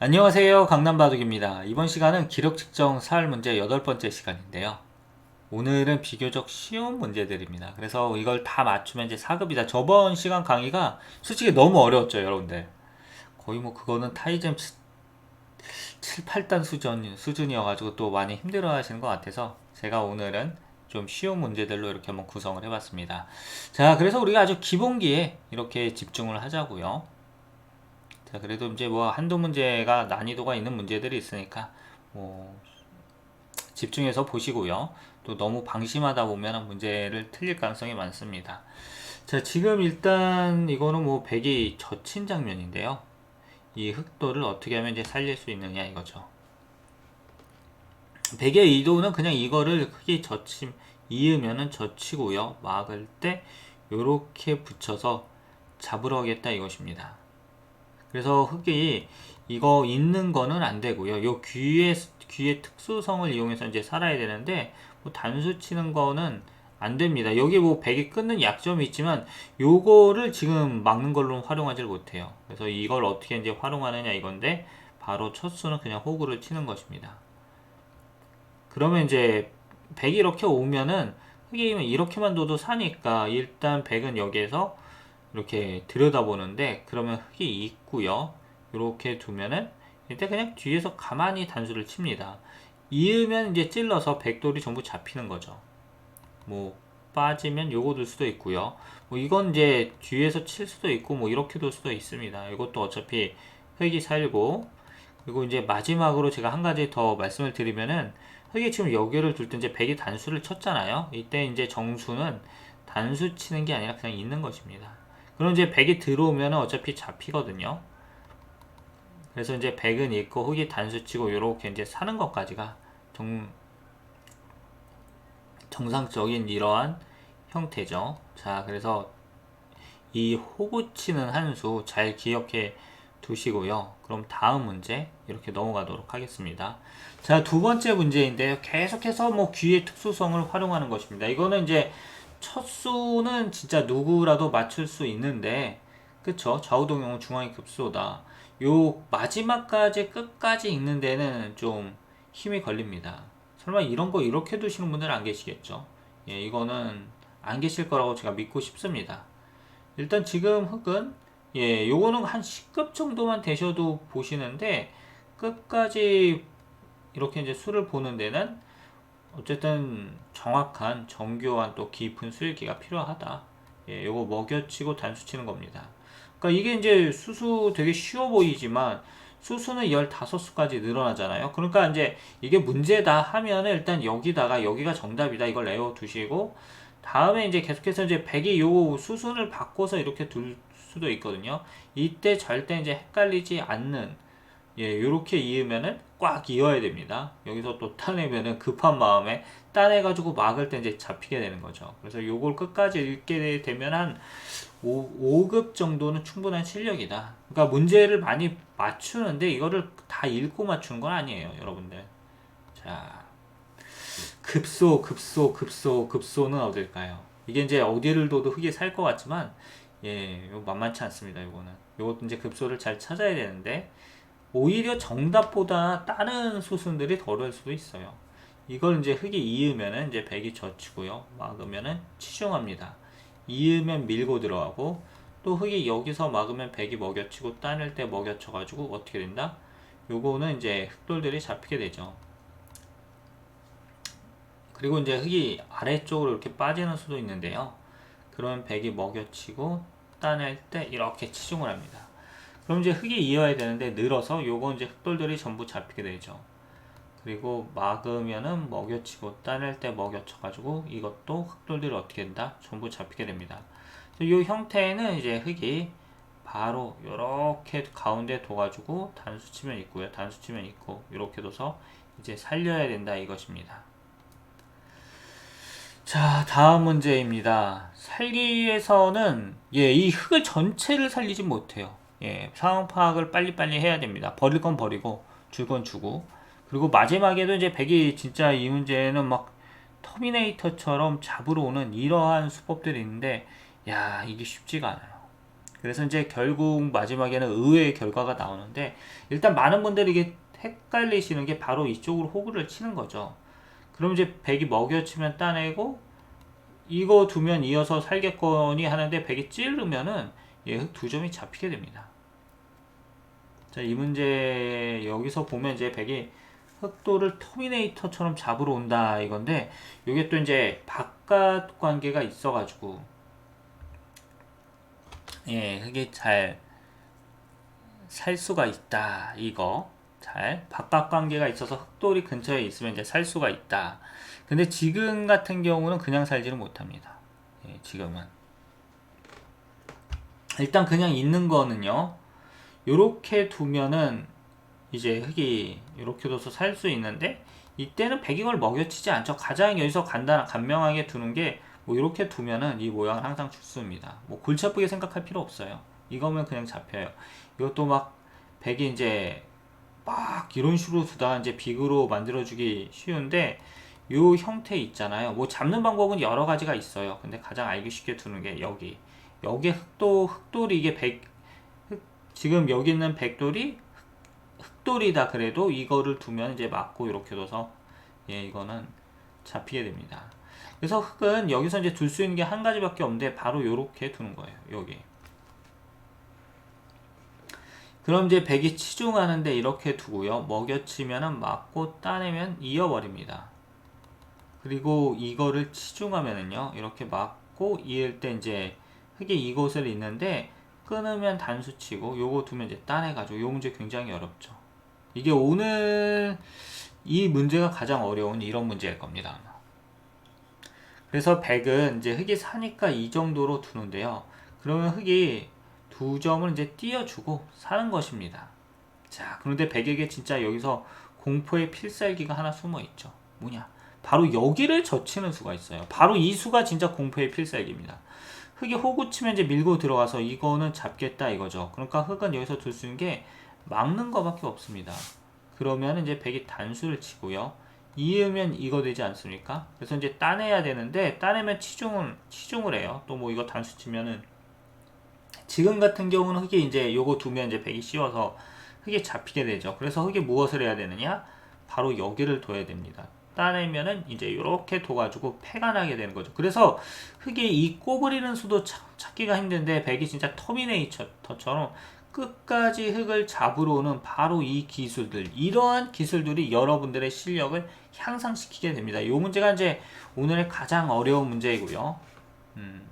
안녕하세요. 강남바둑입니다. 이번 시간은 기록 측정 사활 문제 여덟 번째 시간인데요. 오늘은 비교적 쉬운 문제들입니다. 그래서 이걸 다 맞추면 이제 4급이다. 저번 시간 강의가 솔직히 너무 어려웠죠, 여러분들. 거의 뭐 그거는 타이점 7, 8단 수준, 수준이어가지고 또 많이 힘들어 하시는 것 같아서 제가 오늘은 좀 쉬운 문제들로 이렇게 한번 구성을 해봤습니다. 자, 그래서 우리가 아주 기본기에 이렇게 집중을 하자고요. 자, 그래도 이제 뭐 한두 문제가 난이도가 있는 문제들이 있으니까 뭐 집중해서 보시고요. 또 너무 방심하다 보면 문제를 틀릴 가능성이 많습니다. 자, 지금 일단 이거는 뭐 백이 젖힌 장면인데요. 이 흑도를 어떻게 하면 이제 살릴 수 있느냐 이거죠. 백의 의도는 그냥 이거를 크게 젖힘 이으면은 젖히고요. 막을 때 요렇게 붙여서 잡으러 하겠다 이것입니다. 그래서 흑이 이거 있는 거는 안 되고요. 요 귀의 귀의 특수성을 이용해서 이제 살아야 되는데 뭐 단수 치는 거는 안 됩니다. 여기 뭐 백이 끊는 약점이 있지만 요거를 지금 막는 걸로 활용하지 못해요. 그래서 이걸 어떻게 이제 활용하느냐 이건데 바로 첫 수는 그냥 호구를 치는 것입니다. 그러면 이제 백이 이렇게 오면은 흑이 이렇게만 둬도 사니까 일단 백은 여기에서 이렇게 들여다보는데 그러면 흑이 있고요. 이렇게 두면은 일단 그냥 뒤에서 가만히 단수를 칩니다. 이으면 이제 찔러서 백돌이 전부 잡히는 거죠. 뭐 빠지면 요거 둘 수도 있고요. 뭐 이건 이제 뒤에서 칠 수도 있고 뭐 이렇게 둘 수도 있습니다. 이것도 어차피 흑이 살고 그리고 이제 마지막으로 제가 한 가지 더 말씀을 드리면은 흑이 지금 여기를 둘 때 이제 백이 단수를 쳤잖아요. 이때 이제 정수는 단수 치는 게 아니라 그냥 있는 것입니다. 그럼 이제 백이 들어오면 어차피 잡히거든요. 그래서 이제 백은 있고 흑이 단수 치고 이렇게 이제 사는 것까지가 정, 정상적인 이러한 형태죠. 자, 그래서 이 호구 치는 한 수 잘 기억해 두시고요. 그럼 다음 문제 이렇게 넘어가도록 하겠습니다. 자, 두 번째 문제인데요. 계속해서 뭐 귀의 특수성을 활용하는 것입니다. 이거는 이제 첫 수는 진짜 누구라도 맞출 수 있는데 그쵸? 좌우동형 중앙의 급소다. 요 마지막까지 끝까지 읽는 데는 좀 힘이 걸립니다. 설마 이런 거 이렇게 두시는 분들은 안 계시겠죠? 예, 이거는 안 계실 거라고 제가 믿고 싶습니다. 일단 지금 흑은 예, 요거는 한 10급 정도만 되셔도 보시는데 끝까지 이렇게 이제 수를 보는 데는 어쨌든 정확한 정교한 또 깊은 수일기가 필요하다. 예, 요거 먹여치고 단수 치는 겁니다. 그러니까 이게 이제 수수 되게 쉬워 보이지만 수수는 15수까지 늘어나잖아요. 그러니까 이제 이게 문제다 하면은 일단 여기다가 여기가 정답이다 이걸 내어 두시고 다음에 이제 계속해서 이제 100이 요 수순을 바꿔서 이렇게 둘 수도 있거든요. 이때 절대 이제 헷갈리지 않는 예, 요렇게 이으면은 꽉 이어야 됩니다. 여기서 또 따내면은 급한 마음에 따내가지고 막을 때 이제 잡히게 되는 거죠. 그래서 요걸 끝까지 읽게 되면 한 5, 5급 정도는 충분한 실력이다. 그러니까 문제를 많이 맞추는데 이거를 다 읽고 맞추는 건 아니에요, 여러분들. 자, 급소, 급소, 급소, 급소는 어딜까요? 이게 이제 어디를 둬도 흙이 살 것 같지만, 예, 만만치 않습니다, 이거는. 이것도 이제 급소를 잘 찾아야 되는데, 오히려 정답보다 다른 수순들이 더 어려울 수도 있어요. 이걸 이제 흙이 이으면은 이제 백이 젖히고요. 막으면은 치중합니다. 이으면 밀고 들어가고 또 흙이 여기서 막으면 백이 먹여치고 따낼 때 먹여쳐가지고 어떻게 된다? 요거는 이제 흑돌들이 잡히게 되죠. 그리고 이제 흙이 아래쪽으로 이렇게 빠지는 수도 있는데요. 그러면 백이 먹여치고 따낼 때 이렇게 치중을 합니다. 그럼 이제 흙이 이어야 되는데 늘어서 요거 이제 흑돌들이 전부 잡히게 되죠. 그리고 막으면은 먹여치고 따낼 때 먹여쳐가지고 이것도 흑돌들이 어떻게 된다? 전부 잡히게 됩니다. 이 형태는 이제 흙이 바로 이렇게 가운데 둬가지고 단수 치면 있고요. 단수 치면 있고 이렇게 둬서 이제 살려야 된다 이것입니다. 자, 다음 문제입니다. 살기에서는 예, 이 흙을 전체를 살리지 못해요. 예, 상황 파악을 빨리빨리 해야 됩니다. 버릴 건 버리고 줄 건 주고 그리고 마지막에도 이제 백이 진짜 이 문제는 막 터미네이터처럼 잡으러 오는 이러한 수법들이 있는데 야 이게 쉽지가 않아요. 그래서 이제 결국 마지막에는 의외의 결과가 나오는데 일단 많은 분들이 이게 헷갈리시는 게 바로 이쪽으로 호구를 치는 거죠. 그럼 이제 백이 먹여치면 따내고 이거 두면 이어서 살겠거니 하는데 백이 찌르면은 얘흑두 점이 잡히게 됩니다. 자, 이 문제 여기서 보면 이제 백이 흑도를 터미네이터처럼 잡으러 온다 이건데 이게 또 이제 바깥 관계가 있어가지고 예, 흑이 잘살 수가 있다 이거 잘 바깥 관계가 있어서 흑돌이 근처에 있으면 이제 살 수가 있다. 근데 지금 같은 경우는 그냥 살지는 못합니다. 예, 지금은 일단 그냥 있는 거는요. 요렇게 두면은 이제 흙이 이렇게 둬서 살 수 있는데 이때는 배경을 먹여치지 않죠. 가장 여기서 간단한 간명하게 두는 게 뭐 이렇게 두면은 이 모양을 항상 죽습니다. 뭐 골치 아프게 생각할 필요 없어요. 이거면 그냥 잡혀요. 이것도 막 백이 이제 막 이런 식으로 두다가 이제 빅으로 만들어주기 쉬운데 요 형태 있잖아요. 뭐 잡는 방법은 여러 가지가 있어요. 근데 가장 알기 쉽게 두는 게 여기. 여기 흑도, 흑돌이 이게 백, 흑, 지금 여기 있는 백돌이 흑돌이다 그래도 이거를 두면 이제 맞고 이렇게 둬서 예, 이거는 잡히게 됩니다. 그래서 흑은 여기서 이제 둘 수 있는 게 한 가지밖에 없는데 바로 이렇게 두는 거예요. 여기. 그럼 이제 백이 치중하는데 이렇게 두고요. 먹여치면은 맞고 따내면 이어버립니다. 그리고 이거를 치중하면은요. 이렇게 맞고 이을 때 이제 흑이 이곳을 있는데 끊으면 단수치고 요거 두면 이제 따내가지고 요 문제 굉장히 어렵죠. 이게 오늘 이 문제가 가장 어려운 이런 문제일 겁니다. 그래서 100은 이제 흑이 사니까 이 정도로 두는데요. 그러면 흑이 두 점을 이제 띄워주고 사는 것입니다. 자, 그런데 100에게 진짜 여기서 공포의 필살기가 하나 숨어 있죠. 뭐냐? 바로 여기를 젖히는 수가 있어요. 바로 이 수가 진짜 공포의 필살기입니다. 흑이 호구 치면 이제 밀고 들어가서 이거는 잡겠다 이거죠. 그러니까 흑은 여기서 둘 수 있는 게 막는 거밖에 없습니다. 그러면 이제 백이 단수를 치고요. 이으면 이거 되지 않습니까? 그래서 이제 따내야 되는데 따내면 치중을 치중을 해요. 또 뭐 이거 단수 치면은 지금 같은 경우는 흑이 이제 요거 두면 이제 백이 씌워서 흑이 잡히게 되죠. 그래서 흑이 무엇을 해야 되느냐? 바로 여기를 둬야 됩니다. 따내면은 이제 이렇게 둬가지고 패가 나게 되는 거죠. 그래서 흑이 이 꼬부리는 수도 찾기가 힘든데 백이 진짜 터미네이터처럼 끝까지 흙을 잡으러 오는 바로 이 기술들 이러한 기술들이 여러분들의 실력을 향상시키게 됩니다. 이 문제가 이제 오늘의 가장 어려운 문제이고요. 음.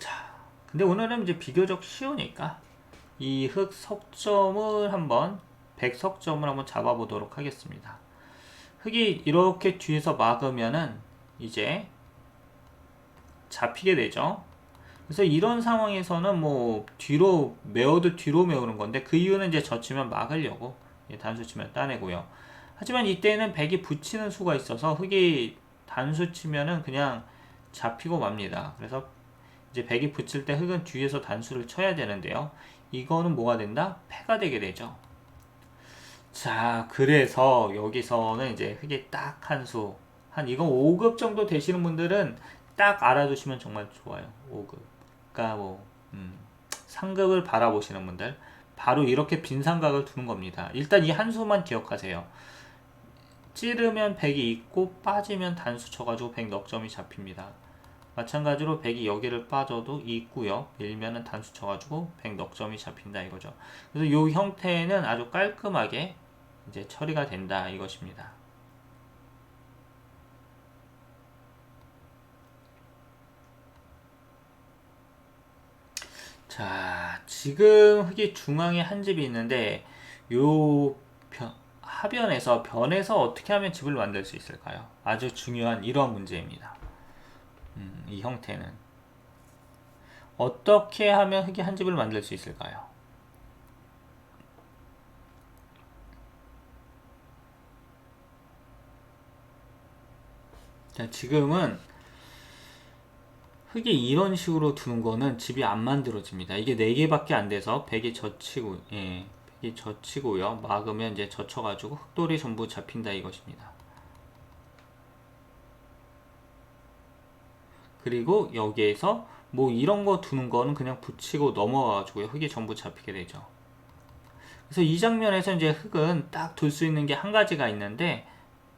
자, 근데 오늘은 이제 비교적 쉬우니까 이 흙 석점을 한번 백석점을 한번 잡아보도록 하겠습니다. 흙이 이렇게 뒤에서 막으면은 이제 잡히게 되죠. 그래서 이런 상황에서는 뭐 뒤로 메어도 뒤로 메우는 건데 그 이유는 이제 젖히면 막으려고 단수 치면 따내고요. 하지만 이때는 백이 붙이는 수가 있어서 흙이 단수 치면은 그냥 잡히고 맙니다. 그래서 이제 백이 붙일 때 흙은 뒤에서 단수를 쳐야 되는데요. 이거는 뭐가 된다? 패가 되게 되죠. 자, 그래서 여기서는 이제 흙이 딱 한 수, 한 이건 5급 정도 되시는 분들은 딱 알아두시면 정말 좋아요. 5급. 그러니까 뭐 음, 상급을 바라보시는 분들 바로 이렇게 빈 삼각을 두는 겁니다. 일단 이 한 수만 기억하세요. 찌르면 100이 있고 빠지면 단수 쳐가지고 100 넉점이 잡힙니다. 마찬가지로 100이 여기를 빠져도 있고요. 밀면은 단수 쳐가지고 100 넉점이 잡힌다 이거죠. 그래서 이 형태는 아주 깔끔하게 이제 처리가 된다 이것입니다. 자, 지금 흙이 중앙에 한 집이 있는데 요 변, 하변에서 변에서 어떻게 하면 집을 만들 수 있을까요? 아주 중요한 이러한 문제입니다. 음, 이 형태는 어떻게 하면 흙이 한 집을 만들 수 있을까요? 자, 지금은 흙이 이런 식으로 두는 거는 집이 안 만들어집니다. 이게 4개밖에 안 돼서 100이 젖히고, 예, 100이 젖히고요. 막으면 이제 젖혀가지고 흙돌이 전부 잡힌다 이것입니다. 그리고 여기에서 뭐 이런 거 두는 거는 그냥 붙이고 넘어가가지고요. 흙이 전부 잡히게 되죠. 그래서 이 장면에서 이제 흙은 딱 둘 수 있는 게 한 가지가 있는데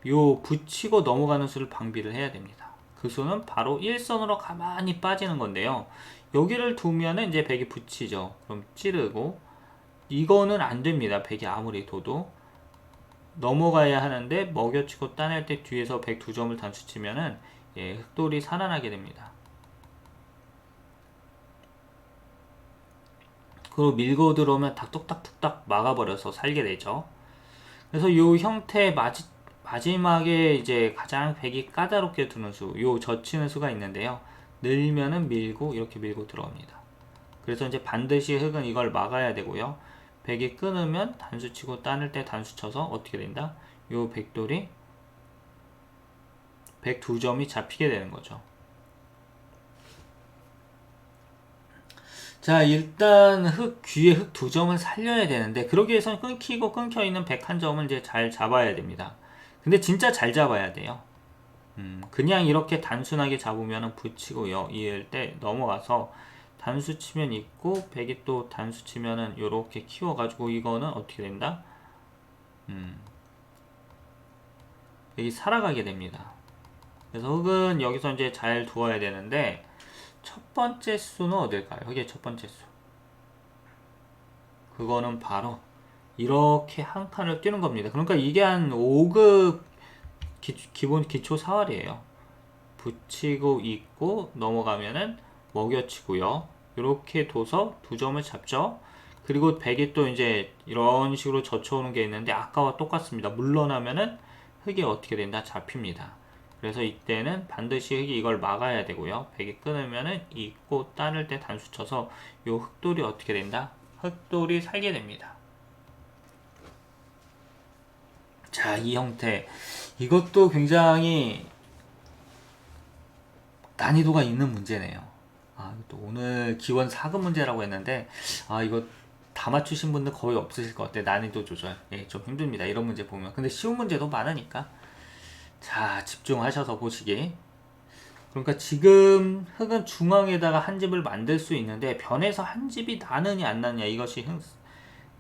요 붙이고 넘어가는 수를 방비를 해야 됩니다. 그 수는 바로 일선으로 가만히 빠지는 건데요. 여기를 두면은 이제 백이 붙이죠. 그럼 찌르고 이거는 안 됩니다. 백이 아무리 둬도 넘어가야 하는데 먹여치고 따낼 때 뒤에서 백 두 점을 단수치면은 예, 흑돌이 살아나게 됩니다. 그리고 밀고 들어오면 탁뚝딱뚝딱 막아버려서 살게 되죠. 그래서 이 형태 마지, 마지막에 이제 가장 백이 까다롭게 두는 수, 요 젖히는 수가 있는데요. 늘면은 밀고 이렇게 밀고 들어옵니다. 그래서 이제 반드시 흙은 이걸 막아야 되고요. 백이 끊으면 단수 치고 따낼 때 단수 쳐서 어떻게 된다? 요 백돌이 백두 점이 잡히게 되는 거죠. 자, 일단 흙, 귀에 흙 두 점을 살려야 되는데, 그러기 위해서는 끊기고 끊겨 있는 백 한 점을 이제 잘 잡아야 됩니다. 근데 진짜 잘 잡아야 돼요. 음, 그냥 이렇게 단순하게 잡으면 붙이고요. 이을 때 넘어가서 단수 치면 있고, 백이 또 단수 치면은 요렇게 키워가지고 이거는 어떻게 된다? 음, 여기 살아가게 됩니다. 그래서 흙은 여기서 이제 잘 두어야 되는데, 첫 번째 수는 어딜까요? 이게 첫 번째 수. 그거는 바로 이렇게 한 칸을 뛰는 겁니다. 그러니까 이게 한 5급 기, 본 기초 사활이에요. 붙이고 있고 넘어가면은 먹여치고요. 이렇게 둬서 두 점을 잡죠. 그리고 백이 또 이제 이런 식으로 젖혀오는 게 있는데 아까와 똑같습니다. 물러나면은 흙이 어떻게 된다? 잡힙니다. 그래서 이때는 반드시 흙이 이걸 막아야 되고요. 백이 끊으면은 이꽃 따를 때 단수 쳐서 요 흙돌이 어떻게 된다? 흙돌이 살게 됩니다. 자, 이 형태. 이것도 굉장히 난이도가 있는 문제네요. 아, 또 오늘 기원 4급 문제라고 했는데, 아, 이거 다 맞추신 분들 거의 없으실 것 같아요. 난이도 조절. 예, 좀 힘듭니다. 이런 문제 보면. 근데 쉬운 문제도 많으니까. 자, 집중하셔서 보시기. 그러니까 지금 흙은 중앙에다가 한 집을 만들 수 있는데 변에서 한 집이 나느냐 안 나느냐 이것이 흙,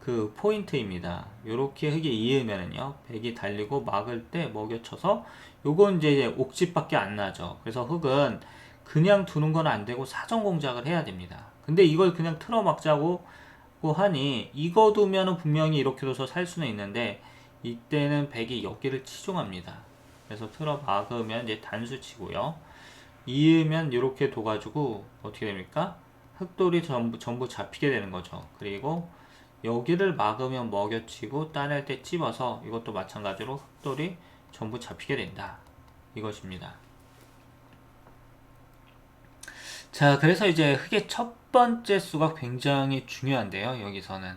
그 포인트입니다. 이렇게 흙이 이으면은요 백이 달리고 막을 때 먹여쳐서 요건 이제 옥집밖에 안 나죠. 그래서 흙은 그냥 두는 건 안 되고 사전 공작을 해야 됩니다. 근데 이걸 그냥 틀어 막자고 하니 이거 두면은 분명히 이렇게 둬서 살 수는 있는데 이때는 백이 여기를 치중합니다. 그래서 틀어 막으면 이제 단수 치고요. 이으면 이렇게 둬가지고 어떻게 됩니까? 흑돌이 전부, 전부 잡히게 되는 거죠. 그리고 여기를 막으면 먹여치고 따낼 때 찝어서 이것도 마찬가지로 흑돌이 전부 잡히게 된다. 이것입니다. 자, 그래서 이제 흑의 첫 번째 수가 굉장히 중요한데요. 여기서는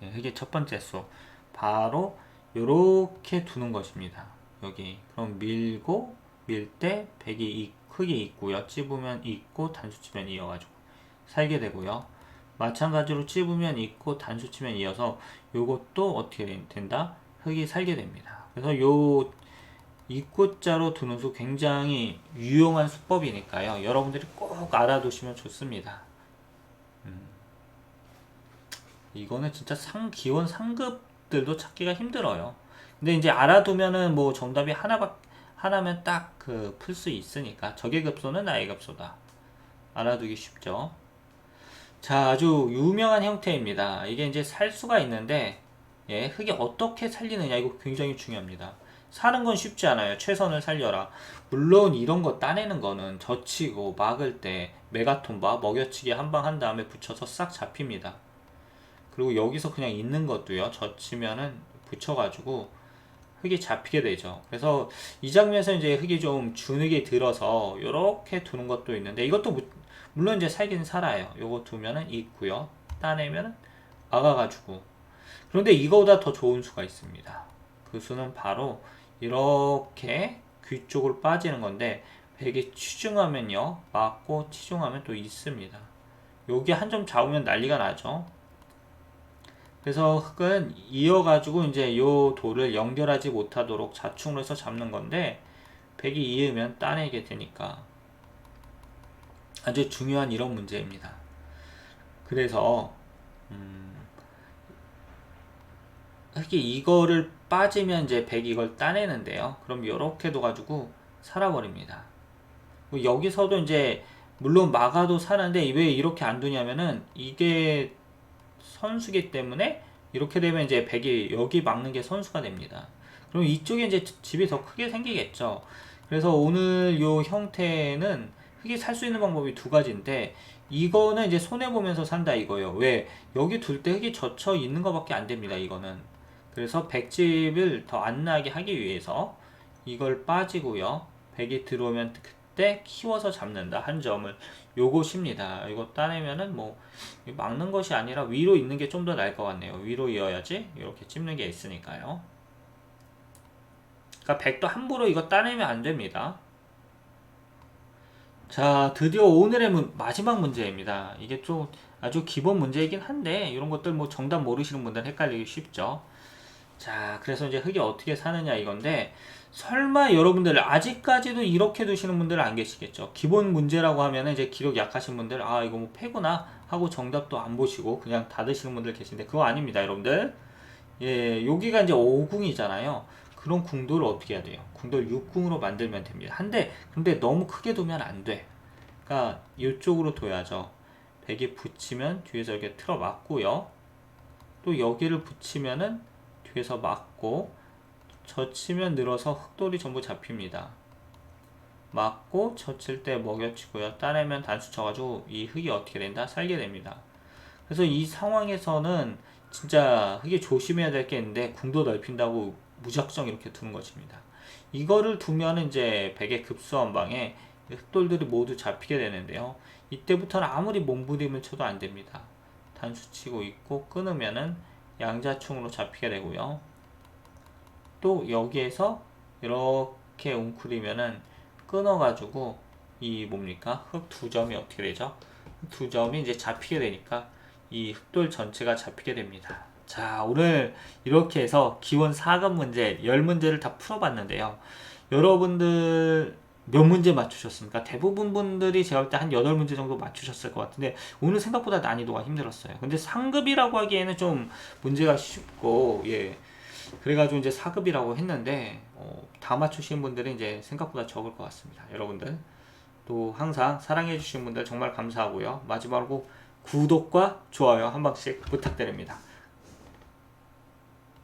네, 흑의 첫 번째 수 바로 이렇게 두는 것입니다. 여기 그럼 밀고 밀 때 백이 크게 있고요. 찝으면 있고 단수 치면 이어가지고 살게 되고요. 마찬가지로 찝으면 있고 단수 치면 이어서 요것도 어떻게 된다? 흙이 살게 됩니다. 그래서 요 입구자로 두는 수 굉장히 유용한 수법이니까요. 여러분들이 꼭 알아두시면 좋습니다. 음. 이거는 진짜 상 기원 상급들도 찾기가 힘들어요. 근데 이제 알아두면은 뭐 정답이 하나밖 하나면 딱 그 풀 수 있으니까 적의 급소는 나의 급소다. 알아두기 쉽죠. 자, 아주 유명한 형태입니다. 이게 이제 살 수가 있는데 예, 흙이 어떻게 살리느냐 이거 굉장히 중요합니다. 사는 건 쉽지 않아요. 최선을 살려라. 물론 이런 거 따내는 거는 젖히고 막을 때 메가톤바 먹여치기 한 방 한 다음에 붙여서 싹 잡힙니다. 그리고 여기서 그냥 있는 것도요. 젖히면은 붙여가지고 흙이 잡히게 되죠. 그래서 이 장면에서 이제 흙이 좀 주눅이 들어서 이렇게 두는 것도 있는데 이것도 물론 이제 살긴 살아요. 요거 두면은 있고요. 따내면은 막아가지고 그런데 이거보다 더 좋은 수가 있습니다. 그 수는 바로 이렇게 귀 쪽으로 빠지는 건데 베개 치중하면요 맞고 치중하면 또 있습니다. 여기 한 점 잡으면 난리가 나죠. 그래서 흙은 이어가지고 이제 요 돌을 연결하지 못하도록 자충으로 해서 잡는 건데 백이 이으면 따내게 되니까 아주 중요한 이런 문제입니다. 그래서 음, 특히 이거를 빠지면 이제 100 이걸 따내는데요. 그럼 이렇게 둬가지고 살아버립니다. 뭐 여기서도 이제 물론 막아도 사는데 왜 이렇게 안 두냐면은 이게 선수기 때문에 이렇게 되면 이제 100이 여기 막는 게 선수가 됩니다. 그럼 이쪽에 이제 집이 더 크게 생기겠죠. 그래서 오늘 요 형태는 흙이 살수 있는 방법이 두 가지인데 이거는 이제 손해 보면서 산다 이거예요. 왜 여기 둘 때 흙이 젖혀 있는 것밖에 안 됩니다. 이거는 그래서 백집을 더 안 나게 하기 위해서 이걸 빠지고요. 백이 들어오면 그때 키워서 잡는다 한 점을 요것입니다. 이거 따내면은 뭐 막는 것이 아니라 위로 있는 게 좀 더 나을 것 같네요. 위로 이어야지 이렇게 찝는 게 있으니까요. 그러니까 백도 함부로 이거 따내면 안 됩니다. 자, 드디어 오늘의 문- 마지막 문제입니다. 이게 좀 아주 기본 문제이긴 한데 이런 것들 뭐 정답 모르시는 분들은 헷갈리기 쉽죠. 자, 그래서 이제 흙이 어떻게 사느냐 이건데 설마 여러분들 아직까지도 이렇게 두시는 분들은 안 계시겠죠. 기본 문제라고 하면은 이제 기록 약하신 분들 아 이거 뭐 패구나 하고 정답도 안 보시고 그냥 닫으시는 분들 계신데 그거 아닙니다, 여러분들. 예, 여기가 이제 5궁이잖아요. 그런 궁도를 어떻게 해야 돼요? 궁도를 6궁으로 만들면 됩니다. 한데 근데 너무 크게 두면 안 돼. 그러니까 이쪽으로 둬야죠. 백이 붙이면 뒤에서 이렇게 틀어 막고요. 또 여기를 붙이면은 뒤에서 막고 젖히면 늘어서 흙돌이 전부 잡힙니다. 막고 젖힐 때 먹여치고요. 따내면 단수 쳐가지고 이 흙이 어떻게 된다? 살게 됩니다. 그래서 이 상황에서는 진짜 흙이 조심해야 될 게 있는데 궁도 넓힌다고 무작정 이렇게 두는 것입니다. 이거를 두면 이제 백의 급수한 방에 흙돌들이 모두 잡히게 되는데요. 이때부터는 아무리 몸부림을 쳐도 안 됩니다. 단수 치고 있고 끊으면은 양자충으로 잡히게 되고요. 또 여기에서 이렇게 웅크리면은 끊어가지고 이 뭡니까 흙 두 점이 어떻게 되죠? 두 점이 이제 잡히게 되니까 이 흙돌 전체가 잡히게 됩니다. 자 오늘 이렇게 해서 기본 4급 문제 10문제를 다 풀어봤는데요. 여러분들 몇 문제 맞추셨습니까? 대부분 분들이 제가 볼 때 한 8문제 정도 맞추셨을 것 같은데 오늘 생각보다 난이도가 힘들었어요. 근데 상급이라고 하기에는 좀 문제가 쉽고 예. 그래가지고 이제 4급이라고 했는데 어, 다 맞추신 분들은 이제 생각보다 적을 것 같습니다. 여러분들 또 항상 사랑해 주신 분들 정말 감사하고요. 마지막으로 구독과 좋아요 한 번씩 부탁드립니다.